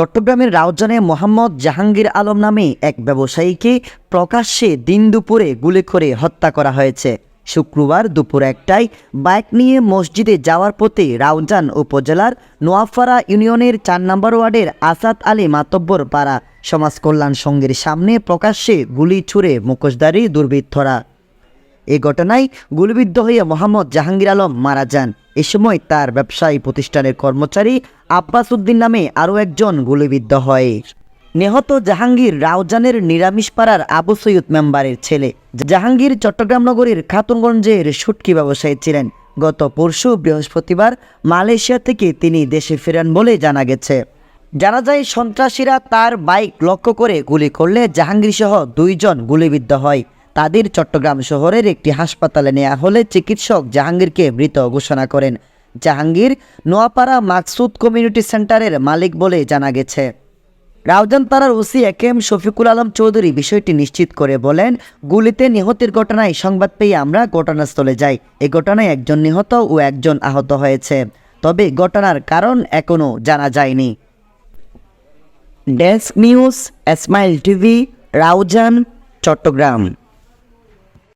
চট্টগ্রামের রাউজানে মোহাম্মদ জাহাঙ্গীর আলম নামে এক ব্যবসায়ীকে প্রকাশ্যে দিন দুপুরে গুলি করে হত্যা করা হয়েছে। শুক্রবার দুপুর একটায় বাইক নিয়ে মসজিদে যাওয়ার পথে রাউজান উপজেলার নোয়াফারা ইউনিয়নের চার নম্বর ওয়ার্ডের আসাদ আলী মাতব্বর পাড়া সমাজ কল্যাণ সংঘের সামনে প্রকাশ্যে গুলি ছুড়ে মুখোশধারী দুর্বৃত্তরা। এ ঘটনায় গুলিবিদ্ধ হয়ে মোহাম্মদ জাহাঙ্গীর আলম মারা যান। এ সময় তার ব্যবসায়ী প্রতিষ্ঠানের কর্মচারী আব্বাস উদ্দিন নামে আরও একজন গুলিবিদ্ধ হয়। নিহত জাহাঙ্গীর রাউজানের নিরামিষপাড়ার আবু সৈয়দ মেম্বারের ছেলে। জাহাঙ্গীর চট্টগ্রাম নগরীর খাতুনগঞ্জের সুটকি ব্যবসায়ী ছিলেন। গত পরশু বৃহস্পতিবার মালয়েশিয়া থেকে তিনি দেশে ফেরেন বলে জানা গেছে। জানা যায়, সন্ত্রাসীরা তার বাইক লক্ষ্য করে গুলি করলে জাহাঙ্গীর সহ দুইজন গুলিবিদ্ধ হয়। তাদের চট্টগ্রাম শহরের একটি হাসপাতালে নেওয়া হলে চিকিৎসক জাহাঙ্গীরকে মৃত ঘোষণা করেন। জাহাঙ্গীর নোয়াপাড়া মাকসুদ কমিউনিটি সেন্টারের মালিক বলে জানা গেছে। রাউজান তারার OC A K M Shafiqul Alam Chowdhury বিষয়টি নিশ্চিত করে বলেন, গুলিতে নিহতের ঘটনায় সংবাদ পেয়ে আমরা ঘটনাস্থলে যাই। এ ঘটনায় একজন নিহত ও একজন আহত হয়েছে। তবে ঘটনার কারণ এখনও জানা যায়নি। Desk news, এসমাইল TV, Raozan, Chittagong.